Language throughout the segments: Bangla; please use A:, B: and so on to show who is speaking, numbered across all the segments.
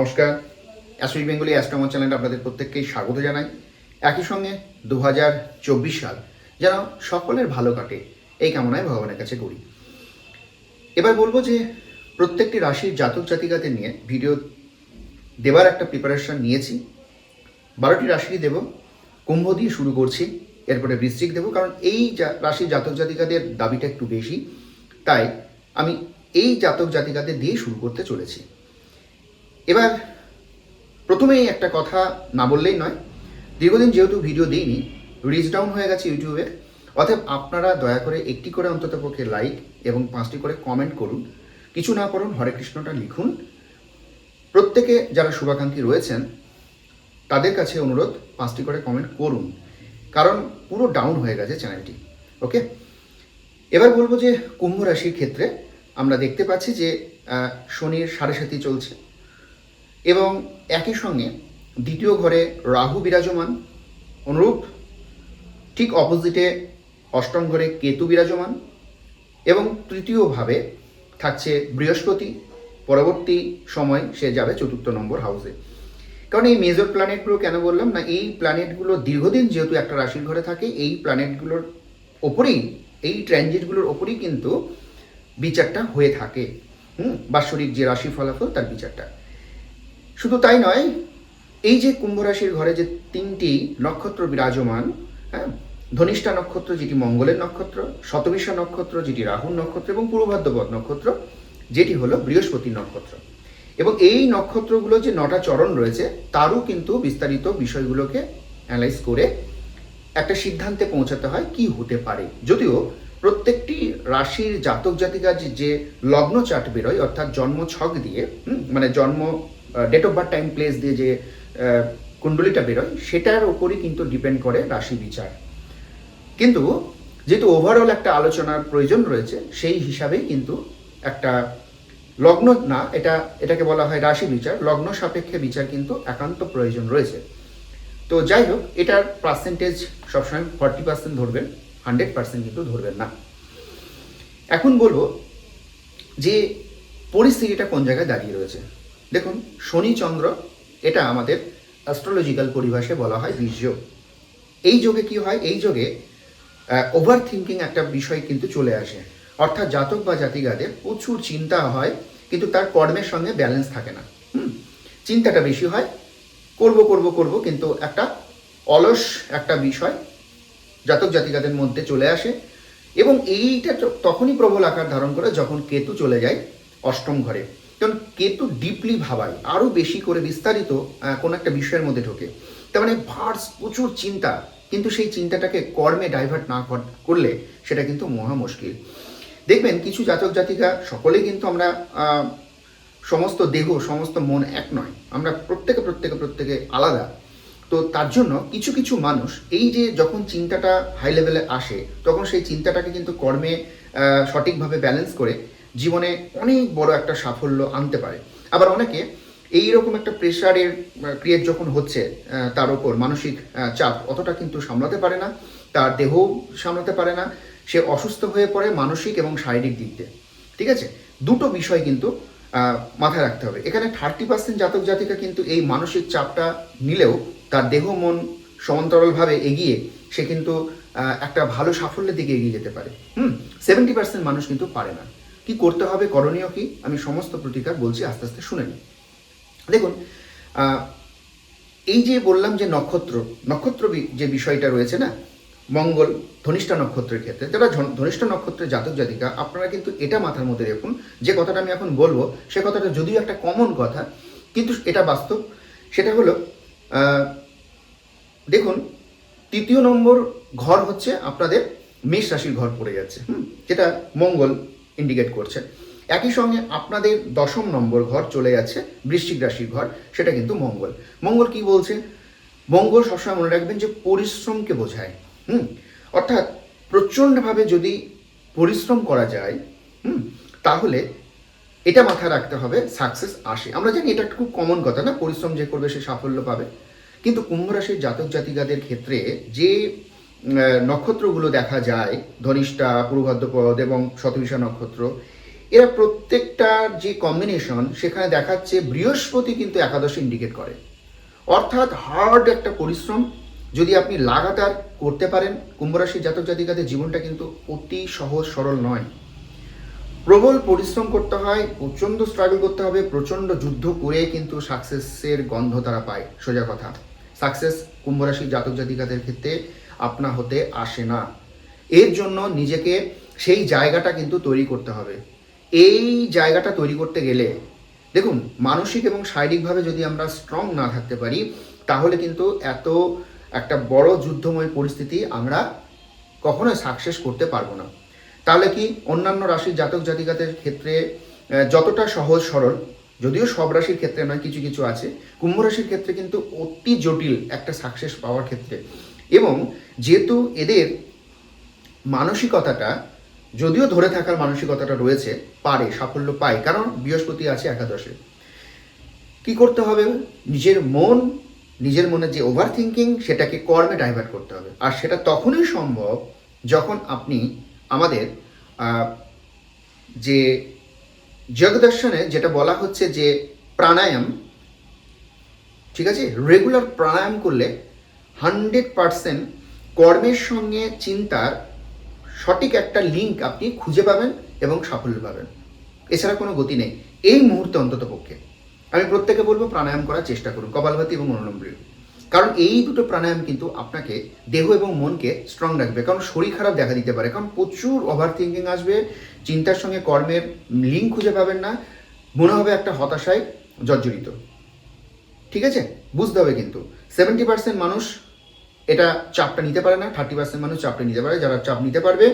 A: নমস্কার। অ্যাস্ট্রিক বেঙ্গলি অ্যাস্ট্রোমা চ্যানেলে আপনাদের প্রত্যেককেই স্বাগত জানাই। একই সঙ্গে দু হাজার চব্বিশ সাল যেন সকলের ভালো কাটে, এই কামনায় ভগবানের কাছে করি। এবার বলব যে প্রত্যেকটি রাশির জাতক জাতিকাদের নিয়ে ভিডিও দেবার একটা প্রিপারেশন নিয়েছি। বারোটি রাশি দেব, কুম্ভ দিয়ে শুরু করছি, এরপরে বৃশ্চিক দেব, কারণ এই রাশির জাতক জাতিকাদের দাবিটা একটু বেশি। তাই আমি এই জাতক জাতিকাদের দিয়ে শুরু করতে চলেছি। এবার, প্রথমেই একটা কথা না বললেই নয়। দীর্ঘদিন যেহেতু ভিডিও দিইনি রিচ ডাউন হয়ে গেছে ইউটিউবে অতএব আপনারা দয়া করে একটি করে অন্তত পক্ষে লাইক এবং পাঁচটি করে কমেন্ট করুন। কিছু না করুন, হরে কৃষ্ণটা লিখুন। প্রত্যেকে যারা শুভাকাঙ্ক্ষী রয়েছেন, তাদের কাছে অনুরোধ, পাঁচটি করে কমেন্ট করুন। কারণ পুরো ডাউন হয়ে গেছে চ্যানেলটি ওকে এবার বলব যে, কুম্ভ রাশির ক্ষেত্রে আমরা দেখতে পাচ্ছি যে শনির সাড়ে সাথী চলছে। এবং একই সঙ্গে দ্বিতীয় ঘরে রাহু বিরাজমান। অনুরূপ ঠিক অপোজিটে অষ্টম ঘরে কেতু বিরাজমান এবং তৃতীয়ভাবে থাকছে বৃহস্পতি। পরবর্তী সময় সে যাবে চতুর্থ নম্বর হাউসে কারণ এই মেজর প্ল্যানেটগুলো কেন বললাম না, এই প্ল্যানেটগুলো দীর্ঘদিন যেহেতু একটা রাশির ঘরে থাকে, এই প্ল্যানেটগুলোর ওপরেই, এই ট্রানজিটগুলোর ওপরেই কিন্তু বিচারটা হয়ে থাকে। হুম বাৎসরিক যে রাশি ফলাফল, তার বিচারটা। শুধু তাই নয়, এই যে কুম্ভ রাশির ঘরে যে তিনটি নক্ষত্র বিরাজমান হ্যাঁ ধনিষ্ঠা নক্ষত্র যেটি মঙ্গলের নক্ষত্র শতবিশা নক্ষত্র যেটি রাহুর নক্ষত্র এবং পূর্বভাদ্রপদ নক্ষত্র, যেটি হলো বৃহস্পতি নক্ষত্র। এবং এই নক্ষত্রগুলো যে নটা চরণ রয়েছে, তারও কিন্তু বিস্তারিত বিষয়গুলোকে অ্যানালাইজ করে একটা সিদ্ধান্তে পৌঁছাতে হয় কি হতে পারে। যদিও প্রত্যেকটি রাশির জাতক জাতিকার যে- যে লগ্ন চার্ট বেরোয়, অর্থাৎ জন্ম ছক দিয়ে মানে জন্ম date of birth time place দিয়ে যে কুণ্ডলিটা বেরোয়, সেটার ওপরই কিন্তু ডিপেন্ড করে রাশি বিচার। কিন্তু যেহেতু ওভারঅল একটা আলোচনার প্রয়োজন রয়েছে, সেই হিসাবেই কিন্তু একটা লগ্ন, না, এটা, এটাকে বলা হয় রাশি বিচার, লগ্ন সাপেক্ষে বিচার কিন্তু একান্ত প্রয়োজন রয়েছে। তো যাই হোক, এটার পার্সেন্টেজ সবসময় ফর্টি পার্সেন্ট ধরবেন হান্ড্রেড পার্সেন্ট কিন্তু ধরবেন না। এখন বলব যে পরিস্থিতিটা কোন জায়গায় দাঁড়িয়ে রয়েছে। দেখুন শনি চন্দ্র এটা আমাদের অ্যাস্ট্রোলজিক্যাল পরিভাষায় বলা হয় বীর্য। এই যোগে কি হয়? এই যোগে ওভার থিঙ্কিং একটা বিষয় কিন্তু চলে আসে। অর্থাৎ জাতক বা জাতিগাদের প্রচুর চিন্তা হয়, কিন্তু তার কর্মের সঙ্গে ব্যালেন্স থাকে না। চিন্তাটা বেশি হয়, করব করব করব, কিন্তু একটা অলস একটা বিষয় জাতক জাতিকাদের মধ্যে চলে আসে। এবং এইটা তখনই প্রবল আকার ধারণ করে যখন কেতু চলে যায় অষ্টম ঘরে। কারণ কেতু ডিপলি ভাবায় আরও বেশি করে বিস্তারিত কোনো একটা বিষয়ের মধ্যে ঢোকে। তার মানে ভার্স প্রচুর চিন্তা, কিন্তু সেই চিন্তাটাকে কর্মে ডাইভার্ট না করলে সেটা কিন্তু মহা মুশকিল। দেখবেন কিছু জাতক জাতিকা সকলেই কিন্তু আমরা সমস্ত দেহ, সমস্ত মন এক নয়, আমরা প্রত্যেকে প্রত্যেকে প্রত্যেকে আলাদা। তো তার জন্য কিছু কিছু মানুষ, এই যে যখন চিন্তাটা হাই লেভেলে আসে, তখন সেই চিন্তাটাকে কিন্তু কর্মে সঠিকভাবে ব্যালেন্স করে জীবনে অনেক বড় একটা সাফল্য আনতে পারে। আবার অনেকে এই রকম একটা প্রেশারের ক্রিয়েট যখন হচ্ছে তার ওপর মানসিক চাপ অতটা কিন্তু সামলাতে পারে না, তার দেহ সামলাতে পারে না, সে অসুস্থ হয়ে পড়ে মানসিক এবং শারীরিক দিক দিয়ে। ঠিক আছে? দুটো বিষয় কিন্তু মাথায় রাখতে হবে। এখানে থার্টি পার্সেন্ট জাতক জাতিকা কিন্তু এই মানসিক চাপটা নিলেও তার দেহ মন সমান্তরালভাবে এগিয়ে সে কিন্তু একটা ভালো সাফল্যের দিকে এগিয়ে যেতে পারে। হুম? সেভেন্টি পার্সেন্ট মানুষ কিন্তু পারে না। কি করতে হবে, করণীয় কি? আমি সমস্ত প্রতিকার বলছি, আস্তে আস্তে শুনে নিই। দেখুন এই যে বললাম যে নক্ষত্র নক্ষত্র যে বিষয়টা রয়েছে না, মঙ্গল, ধনিষ্ঠা নক্ষত্রের ক্ষেত্রে, যারা ধনিষ্ঠা নক্ষত্রের জাতক জাতিকা, আপনারা কিন্তু এটা মাথার মধ্যে রাখুন, যে কথাটা আমি এখন বলব, সে কথাটা যদিও একটা কমন কথা, কিন্তু এটা বাস্তব। সেটা হলো দেখুন, তৃতীয় নম্বর ঘর হচ্ছে আপনাদের মেষ রাশির ঘর পড়ে যাচ্ছে, হুম? যেটা মঙ্গল ইন্ডিকেট করছে। একই সঙ্গে আপনাদের দশম নম্বর ঘর চলে যাচ্ছে, বৃশ্চিক রাশির ঘর, সেটা কিন্তু মঙ্গল। মঙ্গল কি বলছে? মঙ্গল সবসময় মনে রাখবেন যে পরিশ্রমকে বোঝায়, হুম? অর্থাৎ প্রচণ্ডভাবে যদি পরিশ্রম করা যায়, হুম, তাহলে এটা মাথায় রাখতে হবে সাকসেস আসে। আমরা জানি এটা খুব কমন কথা না, পরিশ্রম যে করবে সে সাফল্য পাবে। কিন্তু কুম্ভ রাশির জাতক জাতিকাদের ক্ষেত্রে যে নক্ষত্রগুলো দেখা যায়, ধনিষ্ঠা পূর্বভাদ্রপদ এবং শতবিশা নক্ষত্র। এরা প্রত্যেকটার যে কম্বিনেশন সেখানে দেখাচ্ছে বৃহস্পতি কিন্তু একাদশে ইন্ডিকেট করে। অর্থাৎ হার্ড একটা পরিশ্রম, যদি আপনি লাগাতার করতে পারেন কুম্ভ রাশির জাতক জাতিকাদের জীবনটা কিন্তু অতি সহজ, সরল নয়। প্রবল পরিশ্রম করতে হয়, প্রচণ্ড স্ট্রাগল করতে হবে, প্রচণ্ড যুদ্ধ করে কিন্তু সাকসেসের গন্ধ তারা পায়। সোজা কথা সাকসেস কুম্ভ রাশির জাতক জাতিকাদের ক্ষেত্রে আপনা হতে আসে না। এর জন্য নিজেকে সেই জায়গাটা কিন্তু তৈরি করতে হবে। এই জায়গাটা তৈরি করতে গেলে, দেখুন, মানসিক এবং শারীরিকভাবে যদি আমরা স্ট্রং না থাকতে পারি, তাহলে কিন্তু এত একটা বড় যুদ্ধময় পরিস্থিতি আমরা কখনোই সাকসেস করতে পারব না। তাহলে কি অন্যান্য রাশির জাতক জাতিকাদের ক্ষেত্রে যতটা সহজ সরল, যদিও সব রাশির ক্ষেত্রে নয়, কিছু কিছু আছে, কুম্ভ রাশির ক্ষেত্রে কিন্তু অতি জটিল একটা সাকসেস পাওয়ার ক্ষেত্রে। এবং যেহেতু এদের মানসিকতাটা, যদিও ধরে থাকার মানসিকতাটা রয়েছে, পারে, সাফল্য পায়, কারণ বৃহস্পতি আছে একাদশে। কি করতে হবে? নিজের মন, নিজের মনে যে ওভার থিঙ্কিং সেটাকে কর্মে ডাইভার্ট করতে হবে। আর সেটা তখনই সম্ভব যখন আপনি আমাদের যে যোগদর্শনে যেটা বলা হচ্ছে যে প্রাণায়াম, ঠিক আছে? রেগুলার প্রাণায়াম করলে হান্ড্রেড পারসেন্ট কর্মের সঙ্গে চিন্তার সঠিক একটা লিঙ্ক আপনি খুঁজে পাবেন এবং সাফল্য পাবেন। এছাড়া কোনো গতি নেই। এই মুহূর্তে অন্তত পক্ষে। আমি প্রত্যেকে বলব প্রাণায়াম করার চেষ্টা করুন, কপালভাতি এবং অনুলম্বী কারণ এই দুটো প্রাণায়াম কিন্তু আপনাকে দেহ এবং মনকে স্ট্রং রাখবে। কারণ শরীর খারাপ দেখা দিতে পারে। কারণ প্রচুর ওভার থিঙ্কিং আসবে। চিন্তার সঙ্গে কর্মের লিঙ্ক খুঁজে পাবেন না। মনে হবে একটা হতাশায় জর্জরিত। ঠিক আছে? বুঝতে হবে কিন্তু। সেভেন্টি পার্সেন্ট মানুষ এটা চাপটা নিতে পারে না থার্টি পার্সেন্ট মানুষ চাপটা নিতে পারে, যারা চাপ নিতে পারবে।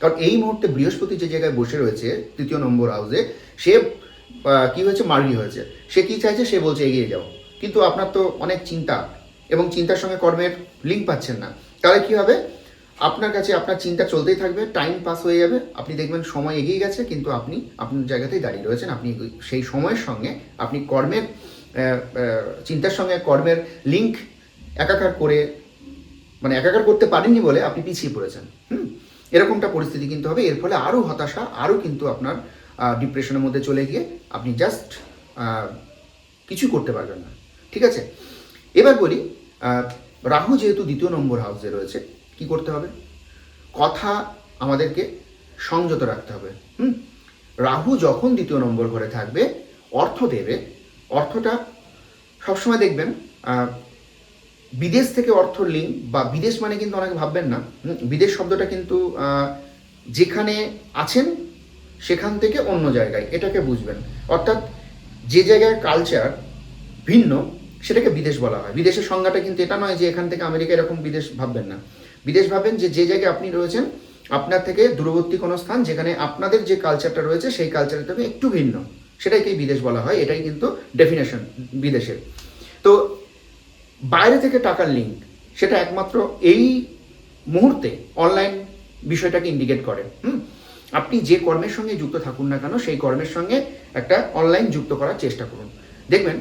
A: কারণ এই মুহূর্তে বৃহস্পতি যে জায়গায় বসে রয়েছে, তৃতীয় নম্বর হাউসে সে কি হয়েছে? মার্গি হয়েছে। সে কি চাইছে? সে বলছে, এগিয়ে যাও। কিন্তু আপনার তো অনেক চিন্তা, এবং চিন্তার সঙ্গে কর্মের লিঙ্ক পাচ্ছেন না। তাহলে কি হবে? আপনার কাছে আপনার চিন্তা চলতেই থাকবে টাইম পাস হয়ে যাবে। আপনি দেখবেন সময় এগিয়ে গেছে, কিন্তু আপনি, আপনার জায়গাতেই দাঁড়িয়ে রয়েছেন। আপনি সেই সময়ের সঙ্গে আপনি কর্মের চিন্তার সঙ্গে কর্মের লিঙ্ক একাকার করে মানে একাকার করতে পারেননি বলে আপনি পিছিয়ে পড়েছেন, হুম? এরকমটা পরিস্থিতি কিন্তু হবে, এর ফলে আরও হতাশা আরও কিন্তু আপনার ডিপ্রেশনের মধ্যে চলে গিয়ে আপনি জাস্ট কিছু করতে পারবেন না, ঠিক আছে? এবার বলি রাহু যেহেতু দ্বিতীয় নম্বর হাউসে রয়েছে, কি করতে হবে? কথা আমাদেরকে সংযত রাখতে হবে, হুম? রাহু যখন দ্বিতীয় নম্বর ঘরে থাকবে, অর্থ দেবে, অর্থটা সবসময় দেখবেন বিদেশ থেকে অর্থ লিঙ্ক বা বিদেশ মানে কিন্তু অনেকে ভাববেন না বিদেশ শব্দটা কিন্তু যেখানে আছেন সেখান থেকে অন্য জায়গায়, এটাকে বুঝবেন। অর্থাৎ যে জায়গায় কালচার ভিন্ন, সেটাকে বিদেশ বলা হয়। বিদেশের সংজ্ঞাটা কিন্তু এটা নয় যে এখান থেকে আমেরিকা এরকম বিদেশ ভাববেন না। বিদেশ ভাববেন যে যে জায়গায় আপনি রয়েছেন, আপনার থেকে দূরবর্তী কোনো স্থান যেখানে আপনাদের যে কালচারটা রয়েছে, সেই কালচারের থেকে একটু ভিন্ন। সেটাকেই বিদেশ বলা হয়, এটাই কিন্তু ডেফিনেশন বিদেশের। তো বাইরে থেকে টাকার লিঙ্ক সেটা একমাত্র এই মুহূর্তে অনলাইন বিষয়টাকে ইন্ডিকেট করে, হুম? আপনি যে কর্মের সঙ্গে যুক্ত থাকুন না কেন, সেই কর্মের সঙ্গে একটা অনলাইন যুক্ত করার চেষ্টা করুন। দেখবেন,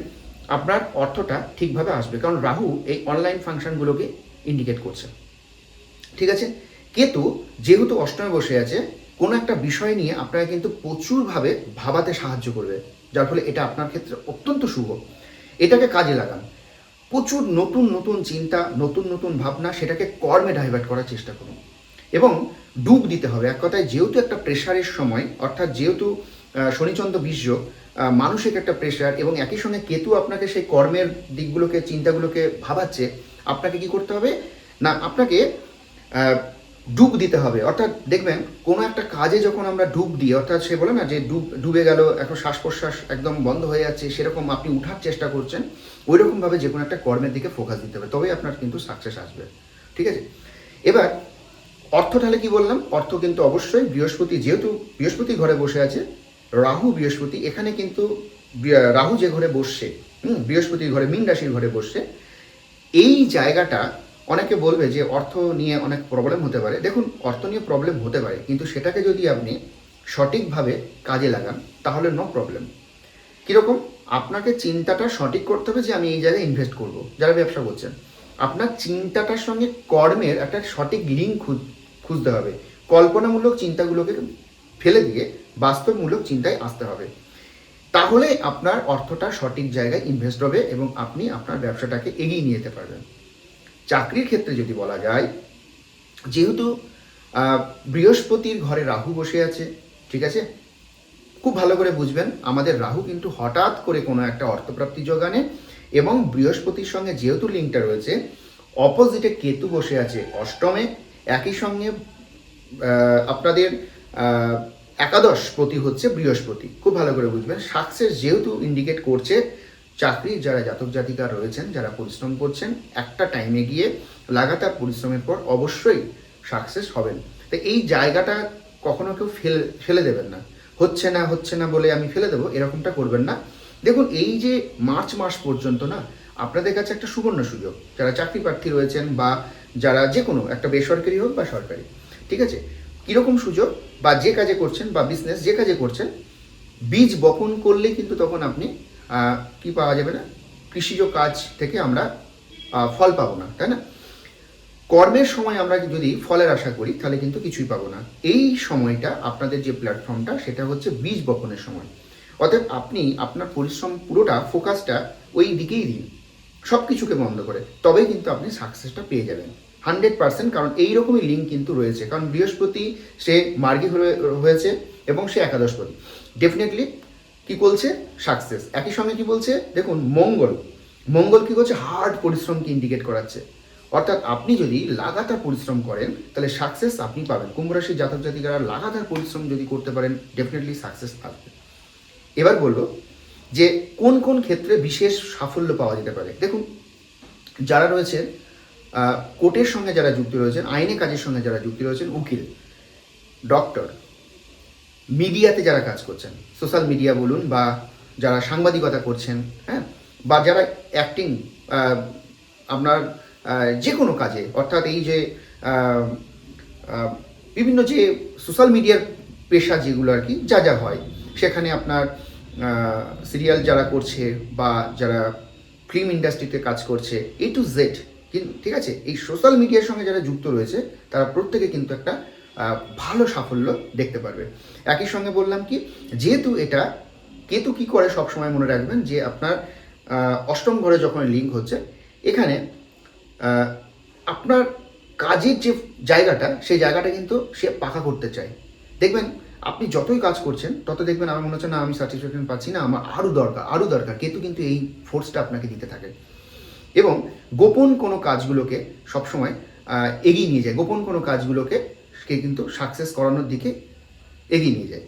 A: আপনার অর্থটা ঠিকভাবে আসবে, কারণ রাহু এই অনলাইন ফাংশনগুলোকে ইন্ডিকেট করছে। ঠিক আছে? কেতু যেহেতু অষ্টমে বসে আছে, কোনো একটা বিষয় নিয়ে আপনাকে কিন্তু প্রচুরভাবে ভাবাতে সাহায্য করবে, যার ফলে এটা আপনার ক্ষেত্রে অত্যন্ত শুভ। এটাকে কাজে লাগান। প্রচুর নতুন নতুন চিন্তা, নতুন নতুন ভাবনা সেটাকে কর্মে ডাইভার্ট করার চেষ্টা করুন। এবং ডুব দিতে হবে। এক কথায় যেহেতু একটা প্রেশারের সময়, অর্থাৎ যেহেতু শনিচন্দ্র বীর্য মানসিক একটা প্রেশার এবং একই সঙ্গে কেতু আপনাকে সেই কর্মের দিকগুলোকে, চিন্তাগুলোকে ভাবাচ্ছে, আপনাকে কি করতে হবে? না, আপনাকে ডুব দিতে হবে। অর্থাৎ দেখবেন, কোনো একটা কাজে যখন আমরা ডুব দিই, অর্থাৎ সে বলে না যে ডুব, ডুবে গেল, এখন শ্বাস প্রশ্বাস একদম বন্ধ হয়ে যাচ্ছে, সেরকম আপনি উঠার চেষ্টা করছেন ওই রকমভাবে যে কোনো একটা কর্মের দিকে ফোকাস দিতে হবে, তবেই আপনার কিন্তু সাকসেস আসবে। ঠিক আছে? এবার, অর্থ তাহলে কি বললাম? অর্থ কিন্তু অবশ্যই বৃহস্পতি, যেহেতু বৃহস্পতি ঘরে বসে আছে, রাহু, বৃহস্পতি, এখানে কিন্তু রাহু যে ঘরে বসছে, হুম, বৃহস্পতির ঘরে, মীন রাশির ঘরে বসছে, এই জায়গাটা অনেকে বলবে যে অর্থ নিয়ে অনেক প্রবলেম হতে পারে। দেখুন, অর্থ নিয়ে প্রবলেম হতে পারে, কিন্তু সেটাকে যদি আপনি সঠিকভাবে কাজে লাগান, তাহলে নো প্রবলেম কীরকম? আপনাকে চিন্তাটা সঠিক করতে হবে যে আমি এই জায়গায় ইনভেস্ট করব। যারা ব্যবসা করছেন, আপনার চিন্তাটার সঙ্গে কর্মের একটা সঠিক লিঙ্ক খুঁজতে হবে। কল্পনামূলক চিন্তাগুলোকে ফেলে দিয়ে বাস্তবমূলক চিন্তায় আসতে হবে। তাহলে আপনার অর্থটা সঠিক জায়গায় ইনভেস্ট হবে এবং আপনি আপনার ব্যবসাটাকে এগিয়ে নিয়ে যেতে পারবেন। চাকরির ক্ষেত্রে যদি বলা যায়, যেহেতু বৃহস্পতির ঘরে রাহু বসে আছে, ঠিক আছে? খুব ভালো করে বুঝবেন, আমাদের রাহু কিন্তু হঠাৎ করে কোনো একটা অর্থপ্রাপ্তি যোগানে এবং বৃহস্পতির সঙ্গে যেহেতু লিঙ্কটা রয়েছে অপোজিটে কেতু বসে আছে অষ্টমে, একই সঙ্গে আপনাদের একাদশ প্রতি হচ্ছে বৃহস্পতি। খুব ভালো করে বুঝবেন সাকসেস যেহেতু ইন্ডিকেট করছে চাকরির যারা জাতক জাতিকা রয়েছেন, যারা পরিশ্রম করছেন, একটা টাইমে গিয়ে লাগাতার পরিশ্রমের পর অবশ্যই সাকসেস হবেন। তো এই জায়গাটা কখনো কেউ ফেলে ফেলে দেবেন না। হচ্ছে না হচ্ছে না বলে আমি ফেলে দেবো, এরকমটা করবেন না। দেখুন, এই যে মার্চ মাস পর্যন্ত না, আপনাদের কাছে একটা সুবর্ণ সুযোগ। যারা চাকরি প্রার্থী রয়েছেন বা যারা যে কোনো একটা বেসরকারি হোক বা সরকারি, ঠিক আছে? কীরকম সুযোগ? বা যে কাজে করছেন বা বিজনেস যে কাজে করছেন, বীজ বপন করলে কিন্তু তখন আপনি কি পাওয়া যাবে না? কৃষিজ কাজ থেকে আমরা ফল পাবো না, তাই না? কর্মের সময় আমরা যদি ফলের আশা করি, তাহলে কিন্তু কিছুই পাবো না। এই সময়টা আপনাদের যে প্ল্যাটফর্মটা সেটা হচ্ছে বীজ বপনের সময়। অতএব আপনি আপনার পরিশ্রম পুরোটা ফোকাসটা ওই দিকেই দিন। সব কিছুকে বন্ধ করে। তবেই কিন্তু আপনি সাকসেসটা পেয়ে যাবেন। হান্ড্রেড পার্সেন্ট কারণ এইরকমই লিঙ্ক কিন্তু রয়েছে। কারণ বৃহস্পতি, সে মার্গী হয়ে- হয়েছে এবং সে একাদশপতি। ডেফিনেটলি কি বলছে সাকসেস একই সঙ্গে কি বলছে? দেখুন, মঙ্গল। মঙ্গল কি করছে? হার্ড পরিশ্রমকে ইন্ডিকেট করাচ্ছে। অর্থাৎ আপনি যদি লাগাতার পরিশ্রম করেন, তাহলে সাকসেস আপনি পাবেন। কুম্ভ রাশির জাতক জাতিকারা লাগাতার পরিশ্রম যদি করতে পারেন ডেফিনেটলি সাকসেস আসবে। এবার বলব যে কোন কোন ক্ষেত্রে বিশেষ সাফল্য পাওয়া যেতে পারে? দেখুন, যারা রয়েছেন কোর্টের সঙ্গে যারা যুক্ত রয়েছেন, আইনে কাজের সঙ্গে যারা যুক্ত রয়েছেন, উকিল ডক্টর মিডিয়াতে যারা কাজ করছেন সোশ্যাল মিডিয়া বলুন বা যারা সাংবাদিকতা করছেন হ্যাঁ বা যারা অ্যাক্টিং আপনার যে কোনো কাজে, অর্থাৎ এই যে বিভিন্ন যে সোশ্যাল মিডিয়ার পেশা যেগুলো আর কি, যা যা হয়, সেখানে আপনার সিরিয়াল যারা করছে বা যারা ফিল্ম ইন্ডাস্ট্রিতে কাজ করছে এ টু জেড ঠিক আছে? এই সোশ্যাল মিডিয়ার সঙ্গে যারা যুক্ত রয়েছে, তারা প্রত্যেকে কিন্তু একটা ভালো সাফল্য দেখতে পারবে। একই সঙ্গে বললাম কি, যেহেতু এটা কেতু কি করে সবসময় মনে রাখবেন যে আপনার অষ্টম ঘরে যখন লিঙ্ক হচ্ছে, এখানে আপনার কাজের যে জায়গাটা, সেই জায়গাটা কিন্তু সে পাকা করতে চায়। দেখবেন, আপনি যতই কাজ করছেন, তত দেখবেন আমার মনে হচ্ছে, না, আমি সার্টিফিকেশন পাচ্ছি না, আমার আরও দরকার আরও দরকার। কেতু কিন্তু এই ফোর্সটা আপনাকে দিতে থাকে। এবং গোপন কোনো কাজগুলোকে সবসময় এগিয়ে নিয়ে যায়। গোপন কোনো কাজগুলোকে সে কিন্তু সাকসেস করানোর দিকে এগিয়ে নিয়ে যায়।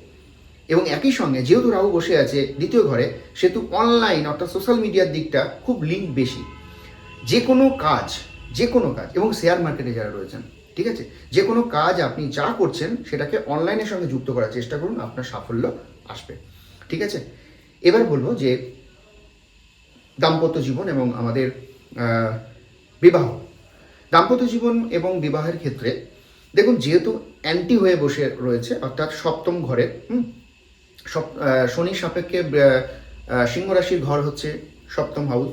A: এবং একই সঙ্গে যেহেতু রাহু বসে আছে দ্বিতীয় ঘরে, সেহেতু অনলাইন অর্থাৎ সোশ্যাল মিডিয়ার দিকটা খুব লিঙ্ক বেশি। যে কোনো কাজ যে কোনো কাজ, এবং শেয়ার মার্কেটে যারা রয়েছেন, ঠিক আছে? যে কোনো কাজ আপনি যা করছেন, সেটাকে অনলাইনের সঙ্গে যুক্ত করার চেষ্টা করুন, আপনার সাফল্য আসবে। ঠিক আছে? এবার বলব যে দাম্পত্য জীবন এবং আমাদের বিবাহ। দাম্পত্য জীবন এবং বিবাহের ক্ষেত্রে দেখুন, যেহেতু অ্যান্টি হয়ে বসে রয়েছে, অর্থাৎ সপ্তম ঘরে, হুম, সপ শনির সাপেক্ষে সিংহ রাশির ঘর হচ্ছে সপ্তম হাউস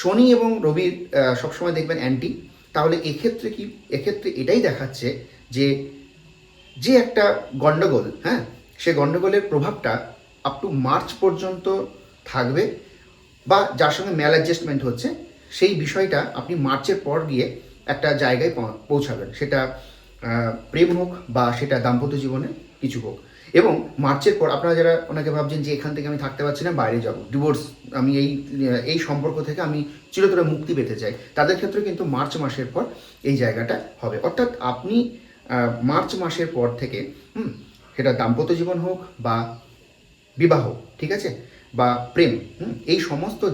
A: শনি এবং রবির সবসময় দেখবেন অ্যান্টি। তাহলে এক্ষেত্রে কি, এক্ষেত্রে এটাই দেখাচ্ছে যে যে একটা গণ্ডগোল হ্যাঁ সে গণ্ডগোলের প্রভাবটা আপ টু মার্চ পর্যন্ত থাকবে বা যার সঙ্গে ম্যাল অ্যাডজাস্টমেন্ট হচ্ছে, সেই বিষয়টা আপনি মার্চের পর গিয়ে একটা জায়গায় পৌঁছাবেন। সেটা প্রেম হোক বা সেটা দাম্পত্য জীবনে কিছু হোক। এবং মার্চের পর আপনারা যারা ওনাকে ভাবছেন যে এখান থেকে আমি থাকতে পারছি না, বাইরে যাব। ডিভোর্স আমি এই এই সম্পর্ক থেকে আমি চিরতরে মুক্তি পেতে চাই। তাদের ক্ষেত্রে কিন্তু মার্চ মাসের পর এই জায়গাটা হবে। অর্থাৎ আপনি মার্চ মাসের পর থেকে, হুম, সেটা দাম্পত্য জীবন হোক বা বিবাহ, ঠিক আছে? বা প্রেম এই সমস্ত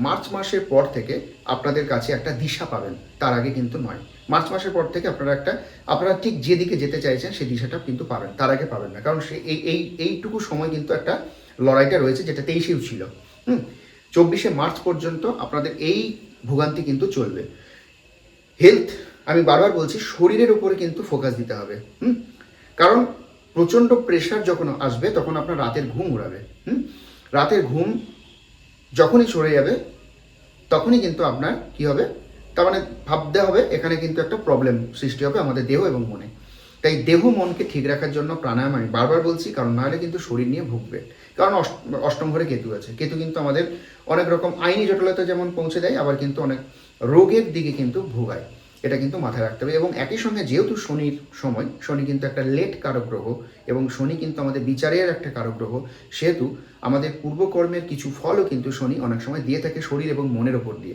A: মার্চ মাসের পর থেকে আপনাদের কাছে একটা দিশা পাবেন। তার আগে কিন্তু নয়। মার্চ মাসের পর থেকে আপনারা একটা, আপনারা ঠিক যেদিকে যেতে চাইছেন সেই দিশাটা কিন্তু পাবেন। তার আগে পাবেন না। কারণ সে এই এই, এইটুকু সময় কিন্তু একটা লড়াইটা রয়েছে যেটা তেইশেও ছিল। হুম? চব্বিশে মার্চ পর্যন্ত আপনাদের এই ভোগান্তি কিন্তু চলবে। হেলথ, আমি বারবার বলছি, শরীরের উপরে কিন্তু ফোকাস দিতে হবে। হুম? কারণ প্রচণ্ড প্রেশার যখন আসবে তখন আপনার রাতের ঘুম উড়াবে। হুম? রাতের ঘুম যখনই সরে যাবে, তখনই কিন্তু আপনার কি হবে? তার মানে ভাবতে হবে এখানে কিন্তু একটা প্রবলেম সৃষ্টি হবে আমাদের দেহ এবং মনে। তাই দেহ মনকে ঠিক রাখার জন্য প্রাণায়াম আমি বারবার বলছি, কারণ নাহলে কিন্তু শরীর নিয়ে ভুগবে। কারণ অষ্টম ঘরে কেতু আছে। কেতু কিন্তু আমাদের অনেক রকম আইনি জটিলতা যেমন পৌঁছে দেয়, আবার কিন্তু অনেক রোগের দিকে কিন্তু ভোগায়। এটা কিন্তু মাথায় রাখতে হবে। এবং একই সঙ্গে যেহেতু শনির সময়, শনি কিন্তু একটা লেট কারক গ্রহ এবং শনি কিন্তু আমাদের বিচারের একটা কারক গ্রহ, সেহেতু আমাদের পূর্বকর্মের কিছু ফলও কিন্তু শনি অনেক সময় দিয়ে থাকে শরীর এবং মনের ওপর দিয়ে।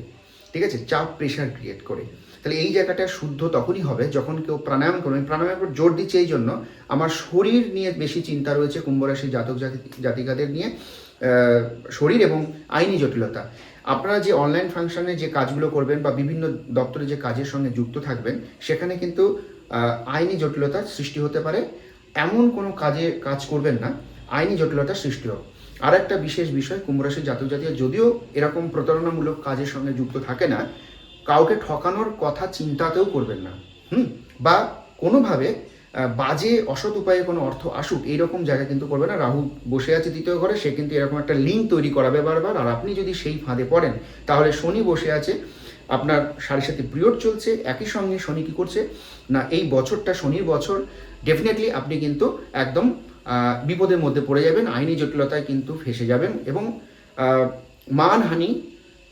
A: ঠিক আছে? চাপ প্রেশার ক্রিয়েট করে। তাহলে এই জায়গাটা শুদ্ধ তখনই হবে যখন কেউ প্রাণায়াম করবে। প্রাণায়ামের উপর জোর দিচ্ছে এই জন্য। আমার শরীর নিয়ে বেশি চিন্তা রয়েছে কুম্ভরাশি জাতক জাতি, জাতিকাদের নিয়ে। শরীর এবং আইনি জটিলতা। আপনারা যে অনলাইন ফাংশনে যে কাজগুলো করবেন বা বিভিন্ন দপ্তরে যে কাজের সঙ্গে যুক্ত থাকবেন, সেখানে কিন্তু আইনি জটিলতার সৃষ্টি হতে পারে। এমন কোনো কাজে কাজ করবেন না, আইনি জটিলতার সৃষ্টি হোক। আর একটা বিশেষ বিষয়, কুম্ভরাশি জাতক জাতীয় যদিও এরকম প্রতারণামূলক কাজের সঙ্গে যুক্ত থাকে না, কাউকে ঠকানোর কথা চিন্তাতেও করবেন না। হুম? বা কোনোভাবে বাজে, অসৎ উপায়ে কোনো অর্থ আসুক, এইরকম জায়গা কিন্তু করবে না। রাহু বসে আছে দ্বিতীয় ঘরে, সে কিন্তু এরকম একটা লিঙ্ক তৈরি করাবে বারবার। আর আপনি যদি সেই ফাঁদে পড়েন, তাহলে শনি বসে আছে। আপনার সাড়ে সাথে পিরিয়ড চলছে, একই সঙ্গে শনি কি করছে? না, এই বছরটা শনির বছর। ডেফিনেটলি আপনি কিন্তু একদম বিপদের মধ্যে পড়ে যাবেন, আইনি জটিলতায় কিন্তু ফেসে যাবেন এবং মানহানি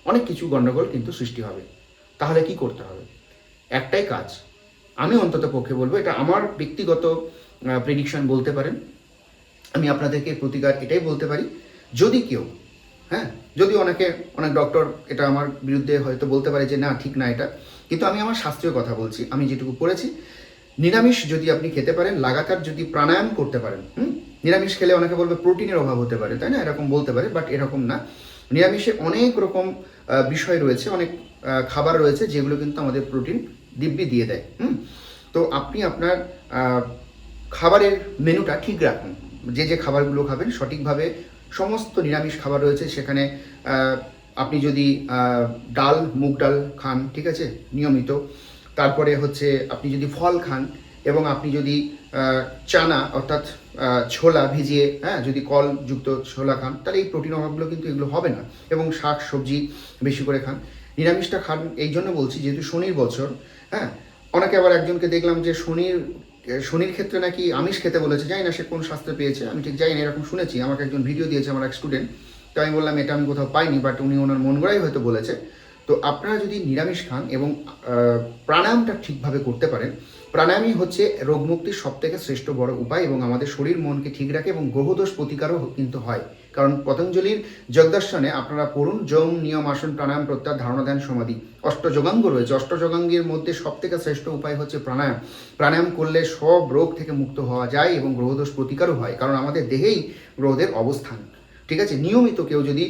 A: অনেক কিছু গণ্ডগোল কিন্তু সৃষ্টি হবে। তাহলে কি করতে হবে? একটাই কাজ আমি অন্তত পক্ষে বলব, এটা আমার ব্যক্তিগত প্রেডিকশন বলতে পারেন। আমি আপনাদেরকে প্রতিকার এটাই বলতে পারি, যদি কেউ হ্যাঁ যদি অনেকে, অনেক ডক্টর এটা আমার বিরুদ্ধে হয়তো বলতে পারে যে না, ঠিক না এটা, কিন্তু আমি আমার শাস্ত্রীয় কথা বলছি, আমি যেটুকু পড়েছি। নিরামিষ যদি আপনি খেতে পারেন, লাগাতার যদি প্রাণায়াম করতে পারেন, হুম, নিরামিষ খেলে অনেকে বলবে প্রোটিনের অভাব হতে পারে, তাই না? এরকম বলতে পারে বাট এরকম না। নিরামিষে অনেক রকম বিষয় রয়েছে, অনেক খাবার রয়েছে, যেগুলো কিন্তু আমাদের প্রোটিন দিব্যি দিয়ে দেয়, হুম? তো আপনি আপনার খাবারের মেনুটা ঠিক রাখুন। যে যে খাবারগুলো খাবেন সঠিকভাবে সমস্ত নিরামিষ খাবার রয়েছে সেখানে আপনি যদি ডাল, মুগ ডাল খান, ঠিক আছে? নিয়মিত। তারপরে হচ্ছে আপনি যদি ফল খান এবং আপনি যদি চানা অর্থাৎ ছোলা ভিজিয়ে হ্যাঁ যদি কল যুক্ত ছোলা খান, তাহলে এই প্রোটিন অভাবগুলো কিন্তু এগুলো হবে না এবং শাক, সবজি বেশি করে খান। নিরামিষটা খান, এই জন্য বলছি যেহেতু শনির বছর হ্যাঁ অনেকে আবার একজনকে দেখলাম যে শনির শনির ক্ষেত্রে নাকি আমিষ খেতে বলেছে, জানি না সে কোন শাস্ত্রে পেয়েছে, আমি ঠিক জানি না, এরকম শুনেছি, আমাকে একজন ভিডিও দিয়েছে আমার এক স্টুডেন্ট তো আমি বললাম এটা আমি কোথাও পাইনি বাট উনি ওনার মন গড়াই হয়তো বলেছে। তো আপনারা যদি নিরামিষ খান এবং প্রাণায়ামটা ঠিকভাবে করতে পারেন প্রাণায়ামই হচ্ছে রোগমুক্তির সব থেকে শ্রেষ্ঠ বড় উপায় এবং আমাদের শরীর মনকে ঠিক রাখে এবং গ্রহদোষ প্রতিকারও কিন্তু হয়। কারণ পতঞ্জলির যোগদর্শনে আপনারা পড়ুন, যম, নিয়ম, আসন, প্রাণায়াম প্রত্যাহার ধারণা ধ্যান, সমাধি। অষ্টযোগাঙ্গ রয়েছে। অষ্টযোগাঙ্গের মধ্যে সব থেকে শ্রেষ্ঠ উপায় হচ্ছে প্রাণায়াম। প্রাণায়াম করলে সব রোগ থেকে মুক্ত হওয়া যায় এবং গ্রহদোষ প্রতিকারও হয়, কারণ আমাদের দেহেই গ্রহদের অবস্থান। ঠিক আছে? নিয়মিত কেউ যদি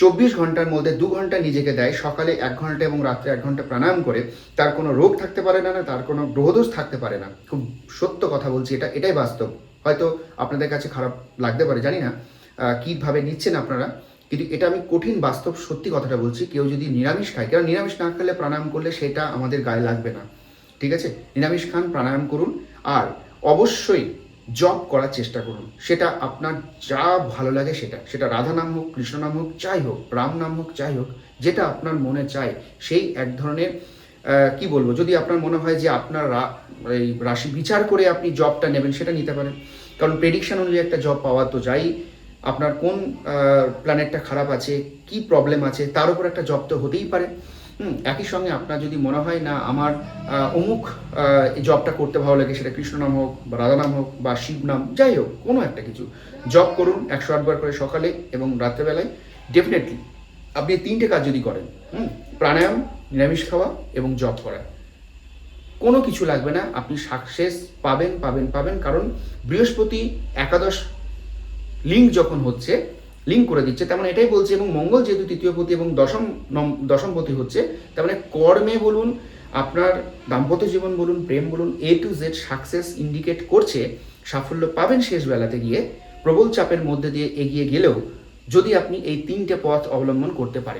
A: চব্বিশ ঘণ্টার মধ্যে দু ঘণ্টা নিজেকে দেয়, সকালে এক ঘণ্টা এবং রাত্রে এক ঘণ্টা প্রাণায়াম করে, তার কোনো রোগ থাকতে পারে না না, তার কোনো গ্রহদোষ থাকতে পারে না। খুব সত্য কথা বলছি এটা, এটাই বাস্তব। হয়তো আপনাদের কাছে খারাপ লাগতে পারে, জানি না কীভাবে নিচ্ছেন আপনারা, কিন্তু এটা আমি কঠিন বাস্তব সত্যি কথাটা বলছি, কেউ যদি নিরামিষ খায় কারণ নিরামিষ না খেলে প্রাণায়াম করলে সেটা আমাদের গায়ে লাগবে না। ঠিক আছে? নিরামিষ খান, প্রাণায়াম করুন, আর অবশ্যই জব করার চেষ্টা করুন। সেটা আপনার যা ভালো লাগে সেটা। সেটা রাধা নাম হোক, কৃষ্ণ নাম হোক, যাই হোক, রাম নাম হোক, যাই হোক, যেটা আপনার মনে চায়, সেই এক ধরনের কি বলব, যদি আপনার মনে হয় যে আপনার এই রাশি বিচার করে আপনি জবটা নেবেন, সেটা নিতে পারেন। কারণ প্রেডিকশন অনুযায়ী একটা জব পাওয়া তো যাই। আপনার কোন প্ল্যানেটটা খারাপ আছে, কি প্রবলেম আছে, তার উপর একটা জব তো হতেই পারে। হুম, একই সঙ্গে আপনার যদি মনে হয় না, আমার অমুক জবটা করতে ভালো লাগে, সেটা কৃষ্ণ নাম হোক বা রাধা নাম হোক বা শিব নাম, যাই হোক, কোনো একটা কিছু, জব করুন একশো আটবার করে সকালে এবং রাত্রেবেলায়। ডেফিনেটলি আপনি তিনটে কাজ যদি করেন, হুম, প্রাণায়াম, নিরামিষ খাওয়া এবং জব করা। কোনো কিছু লাগবে না, আপনি সাকসেস পাবেন পাবেন পাবেন, কারণ বৃহস্পতি একাদশ লিঙ্ক যখন হচ্ছে লিঙ্ক করে দিচ্ছে। তেমন এটাই বলছে এবং মঙ্গল যেহেতু তৃতীয় পতি এবং দশম নম- দশমপতি হচ্ছে মানে কর্মে বলুন, আপনার দাম্পত্য জীবন বলুন, প্রেম বলুন A to Z success indicate করছে, সাফল্য পাবেন শেষ বেলাতে গিয়ে, প্রবল চাপের মধ্যে দিয়ে এগিয়ে গেলেও যদি আপনি এই তিনটে পথ অবলম্বন করতে পারেন।